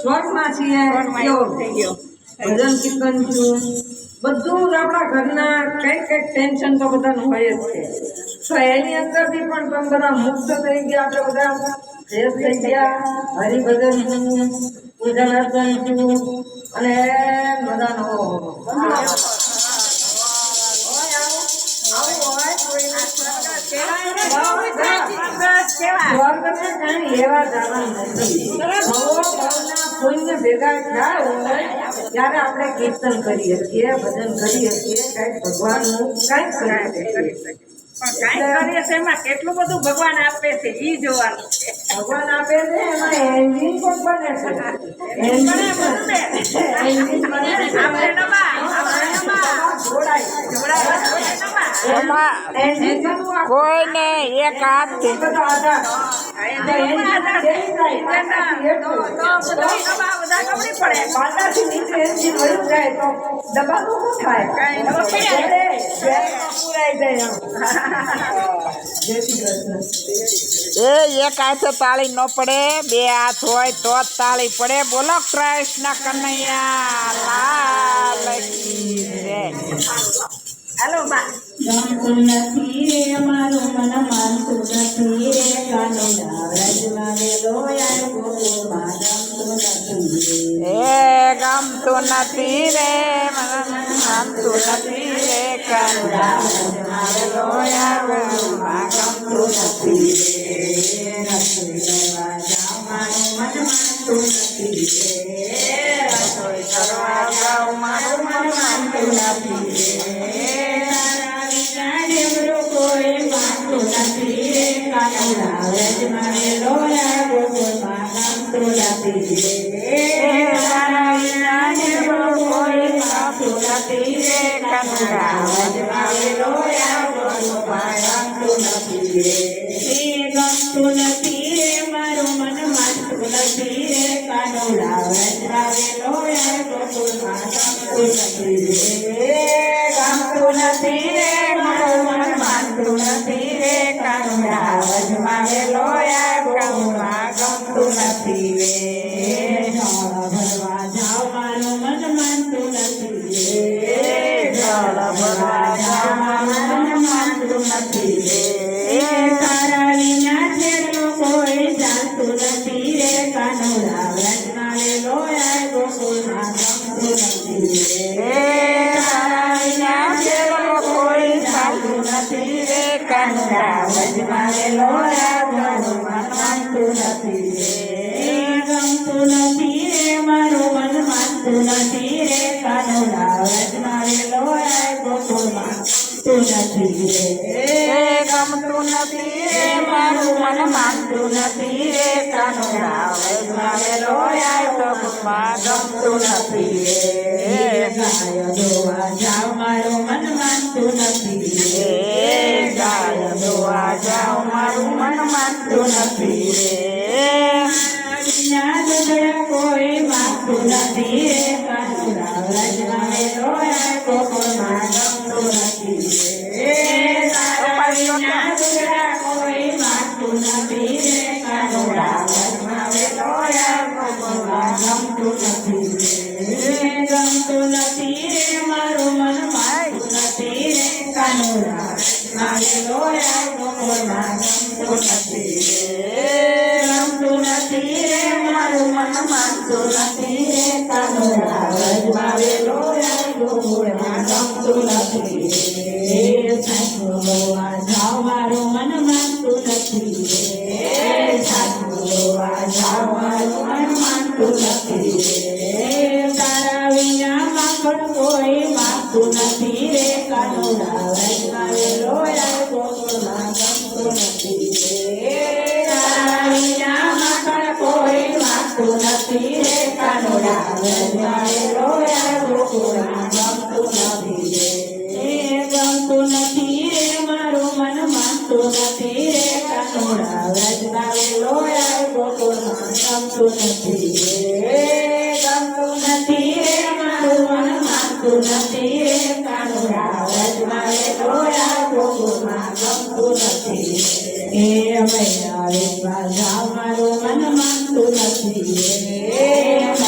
સ્વર્ગમાં છીએ ભજન કીર્તન છું. બધું જ આપણા ઘરના કંઈક કંઈક ટેન્શન તો બધાનું હોય જ છે. તો એની અંદરથી પણ તમે બધા મુક્ત થઈ ગયા આપણે બધા. ફ્રેશ થઈ ગયા. હરિભજન છું પૂજન અર્ચન છું અને બધાનો સ્વર્ગ ને કઈ લેવા જવાનું નથી. પુણ્ય ભેગા થયા હોય ત્યારે આપણે કીર્તન કરીએ છીએ ભજન કરીએ છીએ કાંઈક ભગવાનનું કાંઈક છે એમાં કેટલું બધું ભગવાન આપે છે એ જોવાનું છે. ભગવાન આપે છે એમાં એન્જિન પણ બને છે. એન્જિન ને. બને આપણે કોઈને એક કૃષ્ણ એ એક હાથે તાળી ન પડે, બે હાથ હોય તો જ તાળી પડે. બોલો કૃષ્ણ કનૈયા, લાલ હાલો, બા. ગમતું નથી રે મારું મન માનતું નથી રે કાનો વ્રજમાં વેલો યાર ગોકુળમાં ગમતું નથી રે ગમતું નથી રે મને ગમતું નથી રે મારેલો યાર ગમતું નથી રે મારું મન માનતું નથી રે કાનો વેલો યાર ગોકુળમાં ગમતું નથી નથી રે કાનુડા વ્રજમાં વેલો યાર ગોકુળમાં માનતું નથી ગમતું નથી રે મારું મન માનતું નથી રે કાનુડા વ્રજમાં વેલો યાર ગોકુળમાં ગમતું નથી ગમતું નથી રે મારું મન માનતું નથી રે કાનુડા યાર તો ગુણમાં ગમતું નથી જાવ નથી રે કોઈ માગતું નથી તારા વિના કોઈ માગતું નથી રે કાનુડા વ્રજમાં ગમતું નથી મારું મન માનતું નથી એ વેવા મારું મન માનતું નથી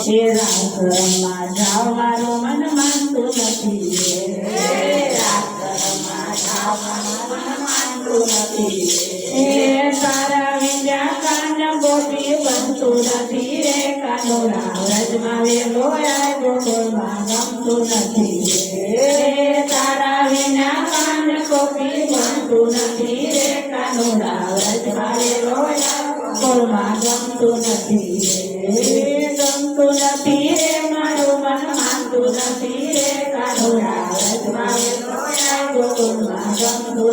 હે રાસમાં જાવ મન માનતું નથી મન માનતું નથી હે તારા વિદ્યા કાન ગોપી બનતું નથી રે કાનુડા વ્રજમાં વેલો આય ગોકુળમાં ગમતું નથી હે તારા વિના કાન ગોપી બનતું નથી રે કાનુડા વ્રજમાં વેલો આય ગોકુળમાં ગમતું નથી રે ગમતું નથી રે મારું મન માનતું નથી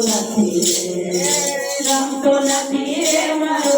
la tierra, con la tierra.